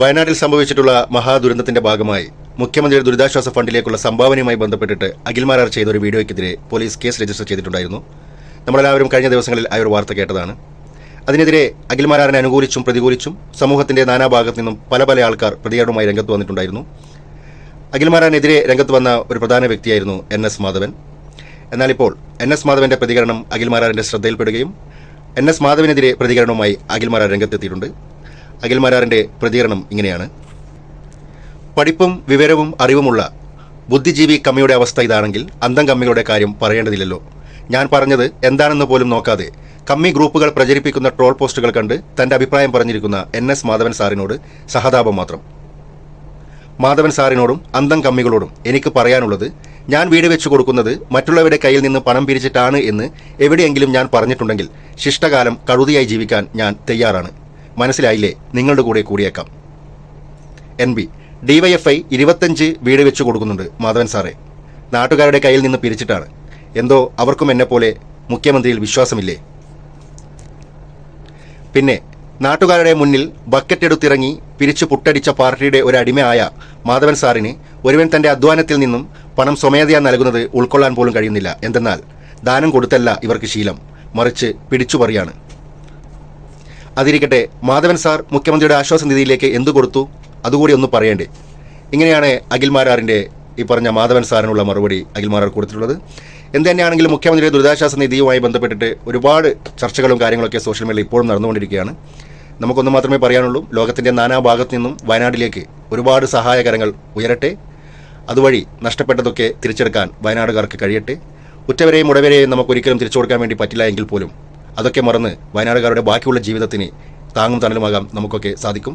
വയനാട്ടിൽ സംഭവിച്ചിട്ടുള്ള മഹാദുരന്തത്തിന്റെ ഭാഗമായി മുഖ്യമന്ത്രിയുടെ ദുരിതാശ്വാസ ഫണ്ടിലേക്കുള്ള സംഭാവനയുമായി ബന്ധപ്പെട്ടിട്ട് അഖിൽമാരാർ ചെയ്ത ഒരു വീഡിയോയ്ക്കെതിരെ പോലീസ് കേസ് രജിസ്റ്റർ ചെയ്തിട്ടുണ്ടായിരുന്നു. നമ്മളെല്ലാവരും കഴിഞ്ഞ ദിവസങ്ങളിൽ ആ ഒരു വാർത്ത കേട്ടതാണ്. അതിനെതിരെ അഖിൽമാരാറിനെ അനുകൂലിച്ചും പ്രതികൂലിച്ചും സമൂഹത്തിന്റെ നാനാഭാഗത്തു നിന്നും പല പല ആൾക്കാർ പ്രതികരണവുമായി രംഗത്ത് വന്നിട്ടുണ്ടായിരുന്നു. അഖിൽമാരാറിനെതിരെ രംഗത്ത് വന്ന ഒരു പ്രധാന വ്യക്തിയായിരുന്നു എൻ എസ് മാധവൻ. എന്നാൽ ഇപ്പോൾ എൻ എസ് മാധവന്റെ പ്രതികരണം അഖിൽമാരാറിന്റെ ശ്രദ്ധയിൽപ്പെടുകയും എൻ എസ് മാധവനെതിരെ പ്രതികരണവുമായി അഖിൽമാരാർ രംഗത്തെത്തിയിട്ടുണ്ട്. അഖിൽമാരാറിന്റെ പ്രതികരണം ഇങ്ങനെയാണ്. പഠിപ്പും വിവരവും അറിവുമുള്ള ബുദ്ധിജീവി കമ്മിയുടെ അവസ്ഥ ഇതാണെങ്കിൽ അന്തം കമ്മികളുടെ കാര്യം പറയേണ്ടതില്ലല്ലോ. ഞാൻ പറഞ്ഞത് എന്താണെന്ന് പോലും നോക്കാതെ കമ്മി ഗ്രൂപ്പുകൾ പ്രചരിപ്പിക്കുന്ന ട്രോൾ പോസ്റ്റുകൾ കണ്ട് തന്റെ അഭിപ്രായം പറഞ്ഞിരിക്കുന്ന എൻ എസ് മാധവൻ സാറിനോട് സഹതാപം മാത്രം. മാധവൻ സാറിനോടും അന്തം കമ്മികളോടും എനിക്ക് പറയാനുള്ളത് ഞാൻ വീട് വെച്ചു കൊടുക്കുന്നത് മറ്റുള്ളവരുടെ കയ്യിൽ നിന്ന് പണം പിരിച്ചിട്ടാണ് എന്ന് എവിടെയെങ്കിലും ഞാൻ പറഞ്ഞിട്ടുണ്ടെങ്കിൽ ശിഷ്ടകാലം കഴുതിയായി ജീവിക്കാൻ ഞാൻ തയ്യാറാണ്. മനസ്സിലായില്ലേ? നിങ്ങളുടെ കൂടെ കൂടിയേക്കാം. എൻ ബി ഡിവൈഎഫ്ഐ ഇരുപത്തഞ്ച് വീട് വെച്ച് കൊടുക്കുന്നുണ്ട് മാധവൻ സാറേ. നാട്ടുകാരുടെ കയ്യിൽ നിന്ന് പിരിച്ചിട്ടാണ്. എന്തോ അവർക്കും എന്നെ പോലെ മുഖ്യമന്ത്രിയിൽ വിശ്വാസമില്ലേ? പിന്നെ നാട്ടുകാരുടെ മുന്നിൽ ബക്കറ്റ് എടുത്തിറങ്ങി പിരിച്ചു പുട്ടടിച്ച പാർട്ടിയുടെ ഒരു അടിമയായ മാധവൻ സാറിന് ഒരുവൻ തന്റെ അധ്വാനത്തിൽ നിന്നും പണം സ്വമേധയാ നൽകുന്നത് ഉൾക്കൊള്ളാൻ പോലും കഴിയുന്നില്ല. എന്തെന്നാൽ ദാനം കൊടുത്തല്ല ഇവർക്ക് ശീലം. മറിച്ച് പിടിച്ചു പറയാണ് അതിരിക്കട്ടെ മാധവൻ സാർ മുഖ്യമന്ത്രിയുടെ ആശ്വാസ നിധിയിലേക്ക് എന്തു കൊടുത്തു? അതുകൂടി ഒന്ന് പറയണ്ടേ. ഇങ്ങനെയാണ് അഖിൽമാരാറിന്റെ ഈ പറഞ്ഞ മാധവൻ സാറിനുള്ള മറുപടി അഖിൽമാരാർ കൊടുത്തിട്ടുള്ളത്. എന്ത് തന്നെയാണെങ്കിലും മുഖ്യമന്ത്രിയുടെ ദുരിതാശ്വാസ നിധിയുമായി ബന്ധപ്പെട്ടിട്ട് ഒരുപാട് ചർച്ചകളും കാര്യങ്ങളൊക്കെ സോഷ്യൽ മീഡിയയിൽ ഇപ്പോഴും നടന്നുകൊണ്ടിരിക്കുകയാണ്. നമുക്കൊന്ന് മാത്രമേ പറയാനുള്ളൂ ലോകത്തിന്റെ നാനാഭാഗത്തു നിന്നും വയനാട്ടിലേക്ക് ഒരുപാട് സഹായകരങ്ങൾ ഉയരട്ടെ. അതുവഴി നഷ്ടപ്പെട്ടതൊക്കെ തിരിച്ചെടുക്കാൻ വയനാടുകാർക്ക് കഴിയട്ടെ. ഉറ്റവരെയും ഉടവരെയും നമുക്ക് ഒരിക്കലും തിരിച്ചു കൊടുക്കാൻ വേണ്ടി പറ്റില്ല എങ്കിൽ പോലും അതൊക്കെ മറന്ന് വയനാടുകാരുടെ ബാക്കിയുള്ള ജീവിതത്തിന് താങ്ങും തണലുമാകാം നമുക്കൊക്കെ സാധിക്കും.